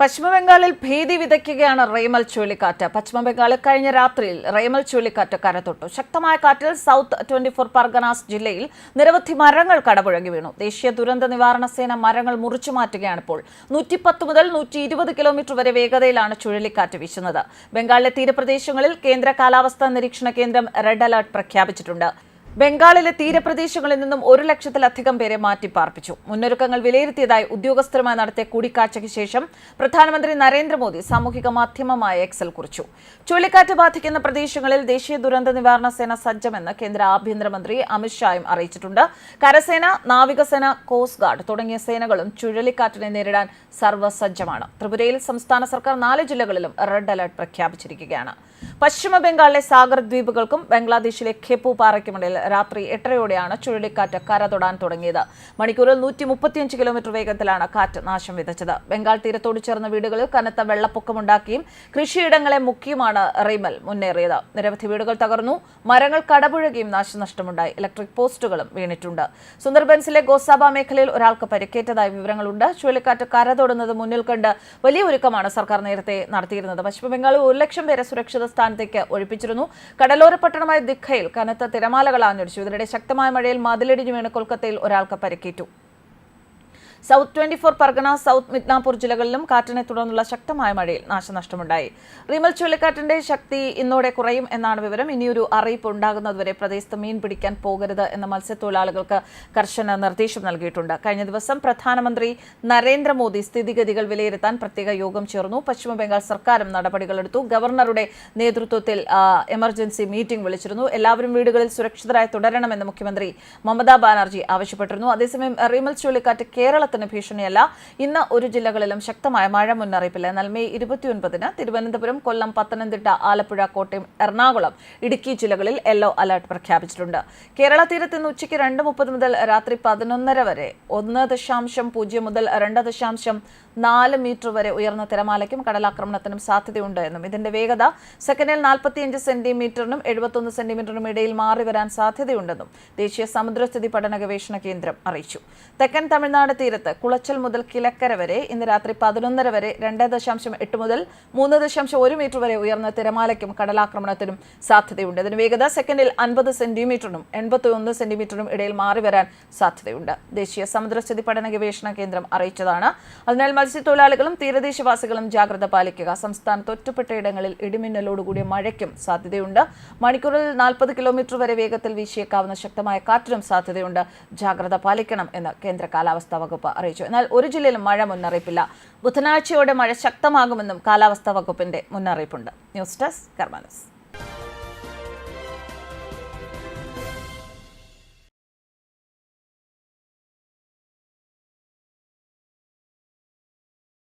പശ്ചിമബംഗാളിൽ ഭീതി വിതയ്ക്കുകയാണ് റെയ്മൽ ചുഴലിക്കാറ്റ്. പശ്ചിമബംഗാളിൽ കഴിഞ്ഞ രാത്രിയിൽ റെയ്മൽ ചുഴലിക്കാറ്റ് കരതൊട്ടു ശക്തമായ കാറ്റിൽ സൗത്ത് ട്വന്റി ഫോർ പർഗനാസ് ജില്ലയിൽ നിരവധി മരങ്ങൾ കടപുഴകി വീണു. ദേശീയ ദുരന്ത നിവാരണ സേന മരങ്ങൾ മുറിച്ചു മാറ്റുകയാണിപ്പോൾ നൂറ്റിപ്പത്ത് മുതൽ നൂറ്റി ഇരുപത് കിലോമീറ്റർ വരെ വേഗതയിലാണ് ചുഴലിക്കാറ്റ് വീശുന്നത്. ബംഗാളിലെ തീരപ്രദേശങ്ങളിൽ കേന്ദ്ര കാലാവസ്ഥാ നിരീക്ഷണ കേന്ദ്രം റെഡ് അലർട്ട് പ്രഖ്യാപിച്ചിട്ടുണ്ട്. ബംഗാളിലെ തീരപ്രദേശങ്ങളിൽ നിന്നും ഒരു ലക്ഷത്തിലധികം പേരെ മാറ്റിപ്പാർപ്പിച്ചു. മുന്നൊരുക്കങ്ങൾ വിലയിരുത്തിയതായി ഉദ്യോഗസ്ഥരുമായി നടത്തിയ കൂടിക്കാഴ്ചയ്ക്ക് ശേഷം പ്രധാനമന്ത്രി നരേന്ദ്രമോദി സാമൂഹിക മാധ്യമമായ എക്സൽ കുറിച്ചു. ചുഴലിക്കാറ്റ് ബാധിക്കുന്ന പ്രദേശങ്ങളിൽ ദേശീയ ദുരന്ത നിവാരണ സേന സജ്ജമെന്ന് കേന്ദ്ര ആഭ്യന്തരമന്ത്രി അമിത്ഷായും അറിയിച്ചിട്ടുണ്ട്. കരസേന നാവികസേന കോസ്റ്റ് ഗാർഡ് തുടങ്ങിയ സേനകളും ചുഴലിക്കാറ്റിനെ നേരിടാൻ സർവസജ്ജമാണ്. ത്രിപുരയിൽ സംസ്ഥാന സർക്കാർ നാല് ജില്ലകളിലും റെഡ് അലർട്ട് പ്രഖ്യാപിച്ചിരിക്കുകയാണ്. പശ്ചിമ ബംഗാളിലെ സാഗർ ദ്വീപുകൾക്കും ബംഗ്ലാദേശിലെ ഖെപ്പു പാറയ്ക്കുമിടയിൽ രാത്രി എട്ടരയോടെയാണ് ചുഴലിക്കാറ്റ് കര തൊടാൻ തുടങ്ങിയത്. മണിക്കൂറിൽ നൂറ്റി മുപ്പത്തിയഞ്ച് കിലോമീറ്റർ വേഗത്തിലാണ് കാറ്റ് നാശം വിതച്ചത്. ബംഗാൾ തീരത്തോട് ചേർന്ന വീടുകളിൽ കനത്ത വെള്ളപ്പൊക്കമുണ്ടാക്കിയും കൃഷിയിടങ്ങളെ മുക്കിയുമാണ് റീമൽ മുന്നേറിയത്. നിരവധി വീടുകൾ തകർന്നു മരങ്ങൾ കടപുഴകിയും നാശനഷ്ടമുണ്ടായി. ഇലക്ട്രിക് പോസ്റ്റുകളും വീണിട്ടുണ്ട്. സുന്ദർബൻസിലെ ഗോസാബ മേഖലയിൽ ഒരാൾക്ക് പരിക്കേറ്റതായി വിവരങ്ങളുണ്ട്. ചുഴലിക്കാറ്റ് കര തൊടുന്നത് മുന്നിൽ കണ്ട് വലിയ ഒരുക്കമാണ് സർക്കാർ നേരത്തെ നടത്തിയിരുന്നത്. പശ്ചിമബംഗാളിൽ ഒരു ലക്ഷം പേരെ സുരക്ഷിത സ്ഥാനത്തേക്ക് ഒഴിപ്പിച്ചിരുന്നു. കടലോര പട്ടണമായ ദിഖയിൽ കനത്ത തിരമാലകൾ ആഞ്ഞടിച്ചു ഇതിനിടെ ശക്തമായ മഴയിൽ മതിലിടിഞ്ഞു വീണ് കൊൽക്കത്തയിൽ ഒരാൾക്ക് പരിക്കേറ്റു. South twenty four Pargana south Midnapore ജില്ലകളിലും കാറ്റിനെ തുടർന്നുള്ള ശക്തമായ മഴയിൽ നാശനഷ്ടമുണ്ടായി. റിമൽ ചുഴലിക്കാറ്റിന്റെ ശക്തി ഇന്നോടെ കുറയും എന്നാണ് വിവരം. ഇനിയൊരു അറിയിപ്പ് ഉണ്ടാകുന്നതുവരെ പ്രദേശത്ത് മീൻ പിടിക്കാൻ പോകരുത് എന്ന മത്സ്യത്തൊഴിലാളികൾക്ക് കർശന നിർദ്ദേശം നൽകിയിട്ടുണ്ട്. കഴിഞ്ഞ ദിവസം പ്രധാനമന്ത്രി നരേന്ദ്രമോദി സ്ഥിതിഗതികൾ വിലയിരുത്താൻ പ്രത്യേക യോഗം ചേർന്നു. പശ്ചിമബംഗാൾ സർക്കാരും നടപടികളെടുത്തു ഗവർണറുടെ നേതൃത്വത്തിൽ എമർജൻസി മീറ്റിംഗ് വിളിച്ചിരുന്നു. എല്ലാവരും വീടുകളിൽ സുരക്ഷിതരായി തുടരണമെന്ന് മുഖ്യമന്ത്രി മമതാ ബാനർജി ആവശ്യപ്പെട്ടിരുന്നു. അതേസമയം റിമൽ ചുഴലിക്കാറ്റ് കേരളത്തിന് ഭീഷണിയല്ല. ഇന്ന് ഒരു ജില്ലകളിലും ശക്തമായ മഴ മുന്നറിയിപ്പില്ല. എന്നാൽ മെയ് ഇരുപത്തിയൊൻപതിന് തിരുവനന്തപുരം കൊല്ലം പത്തനംതിട്ട ആലപ്പുഴ കോട്ടയം എറണാകുളം ഇടുക്കി ജില്ലകളിൽ യെല്ലോ അലർട്ട് പ്രഖ്യാപിച്ചിട്ടുണ്ട്. കേരള തീരത്ത് ഇന്ന് ഉച്ചയ്ക്ക് രണ്ട് മുപ്പത് മുതൽ രാത്രി പതിനൊന്നര വരെ ഒന്ന് ദശാംശം പൂജ്യം മുതൽ രണ്ട് ദശാംശം നാല് മീറ്റർ വരെ ഉയർന്ന തിരമാലയ്ക്കും കടലാക്രമണത്തിനും സാധ്യതയുണ്ട് എന്നും ഇതിന്റെ വേഗത സെക്കൻഡിൽ നാൽപ്പത്തിയഞ്ച് സെന്റിമീറ്ററിനും എഴുപത്തൊന്ന് സെന്റിമീറ്ററിനും ഇടയിൽ മാറി വരാൻ സാധ്യതയുണ്ടെന്നും ദേശീയ സമുദ്രസ്ഥിതി പഠന ഗവേഷണ കേന്ദ്രം അറിയിച്ചു. തെക്കൻ തമിഴ്നാട് തീരത്ത് കുളച്ചൽ മുതൽ കിലക്കര വരെ ഇന്ന് രാത്രി പതിനൊന്നര വരെ രണ്ട് ദശാംശം എട്ട് മുതൽ മൂന്ന് ദശാംശം ഒരു മീറ്റർ വരെ ഉയർന്ന തിരമാലയ്ക്കും കടലാക്രമണത്തിനും സാധ്യതയുണ്ട്. ഇതിന് വേഗത സെക്കൻഡിൽ അൻപത് സെന്റിമീറ്ററിനും എൺപത്തി ഒന്ന് സെന്റിമീറ്ററിനും ഇടയിൽ മാറി വരാൻ സാധ്യതയുണ്ട്. ദേശീയ സമുദ്രസ്ഥിതി പഠന ഗവേഷണ കേന്ദ്രം അറിയിച്ചതാണ്. അതിനാൽ മത്സ്യത്തൊഴിലാളികളും തീരദേശവാസികളും ജാഗ്രത പാലിക്കുക. സംസ്ഥാനത്ത് ഒറ്റപ്പെട്ട ഇടങ്ങളിൽ ഇടിമിന്നലോടുകൂടിയ മഴയ്ക്കും സാധ്യതയുണ്ട്. മണിക്കൂറിൽ നാൽപ്പത് കിലോമീറ്റർ വരെ വേഗത്തിൽ വീശിയേക്കാവുന്ന ശക്തമായ കാറ്റിനും സാധ്യതയുണ്ട്. ജാഗ്രത പാലിക്കണം എന്ന് കേന്ദ്ര കാലാവസ്ഥാ അറിയിച്ചു. എന്നാൽ ഒരു ജില്ലയിലും മഴ മുന്നറിയിപ്പില്ല. ബുധനാഴ്ചയോടെ മഴ ശക്തമാകുമെന്നും കാലാവസ്ഥാ വകുപ്പിന്റെ മുന്നറിയിപ്പുണ്ട്. News desk കർമാനസ്.